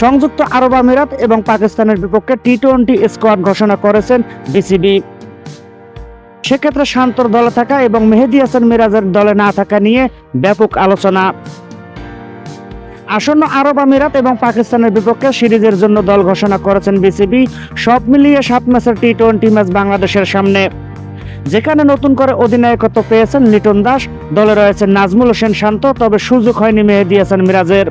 সংযুক্ত আরব আমিরাত এবং পাকিস্তানের বিপক্ষে টি টোয়েন্টি স্কোয়াড ঘোষণা করেছেন বিসিবি। সেক্ষেত্রে শান্তর দলে থাকা এবং মেহেদি হাসান মিরাজের দলে না থাকা নিয়ে ব্যাপক আলোচনা। আসন্ন আরব আমিরাত এবং পাকিস্তানের বিপক্ষে সিরিজের জন্য দল ঘোষণা করেছেন বিসিবি। সব মিলিয়ে সাত ম্যাচের টি টোয়েন্টি ম্যাচ বাংলাদেশের সামনে। যেখানে নতুন করে অধিনায়কত্ব পেয়েছেন লিটন দাস, দলে রয়েছেন নাজমুল হোসেন শান্ত, তবে সুযোগ হয়নি মেহেদি হাসান মিরাজের।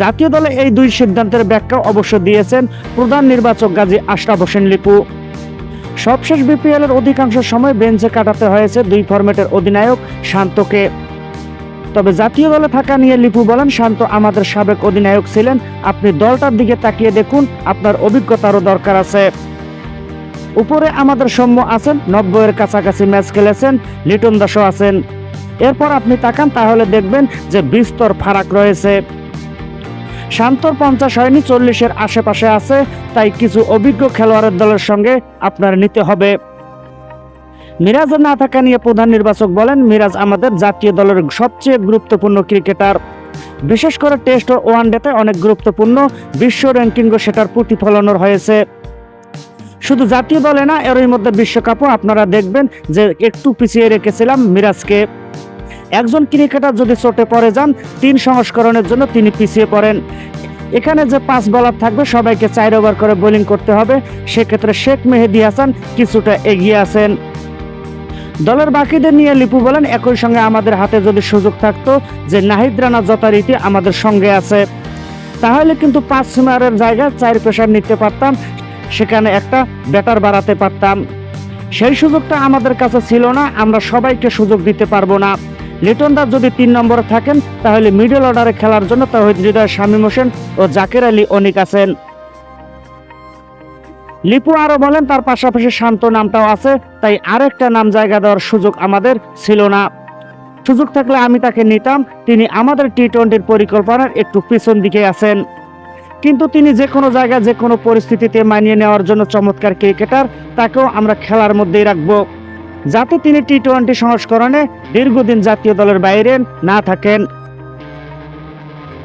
জাতীয় দলে এই দুই সিদ্ধান্তের ব্যাখ্যা অবশ্য দিয়েছেন প্রধান নির্বাচক গাজী আশরাফ হোসেন লিপু। সবশেষ বিপিএল এর অধিকাংশ সময় বেঞ্চে কাটাতে হয়েছে দুই ফরম্যাটের অধিনায়ক শান্তকে। তবে জাতীয় দলে থাকা নিয়ে লিপু বলেন, শান্ত আমাদের সাবেক অধিনায়ক ছিলেন। আপনি দলটার দিকে তাকিয়ে দেখুন, আপনার অভিজ্ঞতারও দরকার আছে। উপরে আমাদের সৌম্য আছেন, নব্বইয়ের কাছাকাছি ম্যাচ খেলেছেন, লিটন দাসও আছেন। এরপর আপনি তাকান, তাহলে দেখবেন যে বিস্তর ফারাক রয়েছে। শান্তর পঞ্চাশ হয়নি, চল্লিশের আশেপাশে আছে, তাই কিছু অভিজ্ঞ খেলোয়াড়ের দলের সঙ্গে আপনার নিতে হবে। মিরাজ না থাকা নিয়ে প্রধান নির্বাচক বলেন, মিরাজ আমাদের জাতীয় দলের সবচেয়ে গুরুত্বপূর্ণ ক্রিকেটার। বিশেষ করে টেস্ট ও ওয়ান ওয়ানডেতে অনেক গুরুত্বপূর্ণ, বিশ্ব র্যাঙ্কিংও সেটার প্রতিফলনও হয়েছে। শুধু জাতীয় দলে না, এরই মধ্যে বিশ্বকাপও আপনারা দেখবেন যে একটু পিছিয়ে রেখেছিলাম মিরাজকে। একজন ক্রিকেটার যদি চোটে পড়ে যান, তিন সংস্করণের জন্য তিনি পিছিয়ে পড়েন। এখানে যে পাঁচ বলার থাকবে, সবাইকে চার ওভার করে বোলিং করতে হবে। সেক্ষেত্রে শেখ মেহেদি হাসান কিছুটা এগিয়ে আছেন। দলের বাকিদের নিয়ে লিপু বলেন, একই সঙ্গে আমাদের হাতে যদি সুযোগ থাকতো যে নাহিদ রানা যথারীতি আমাদের সঙ্গে আছে। তাহলে কিন্তু পাঁচ সিমারের জায়গায় চার পেশার নিতে পারতাম, সেখানে একটা ব্যাটার বাড়াতে পারতাম। সেই সুযোগটা আমাদের কাছে ছিল না, আমরা সবাইকে সুযোগ দিতে পারব না। লিটন দাস যদি তিন নম্বরে থাকেন, তাহলে মিডল অর্ডারে খেলার জন্য তহিদ হৃদয়, শামীম হোসেন ও জাকের আলী অনিক আছেন। লিপু আরও বলেন, তার পাশাপাশি শান্ত নামটাও আছে, তাই আরেকটা নাম জায়গা দেওয়ার সুযোগ আমাদের ছিল না। সুযোগ থাকলে আমি তাকে নিতাম, তিনি আমাদের টি টোয়েন্টির পরিকল্পনার একটু পিছন দিকে আছেন। কিন্তু তিনি যে কোনো জায়গায় যে কোনো পরিস্থিতিতে মানিয়ে নেওয়ার জন্য চমৎকার ক্রিকেটার, তাকেও আমরা খেলার মধ্যেই রাখব। যাতে তিনি টি টোয়েন্টি সংস্করণে দীর্ঘদিন জাতীয় দলের বাইরে না থাকেন।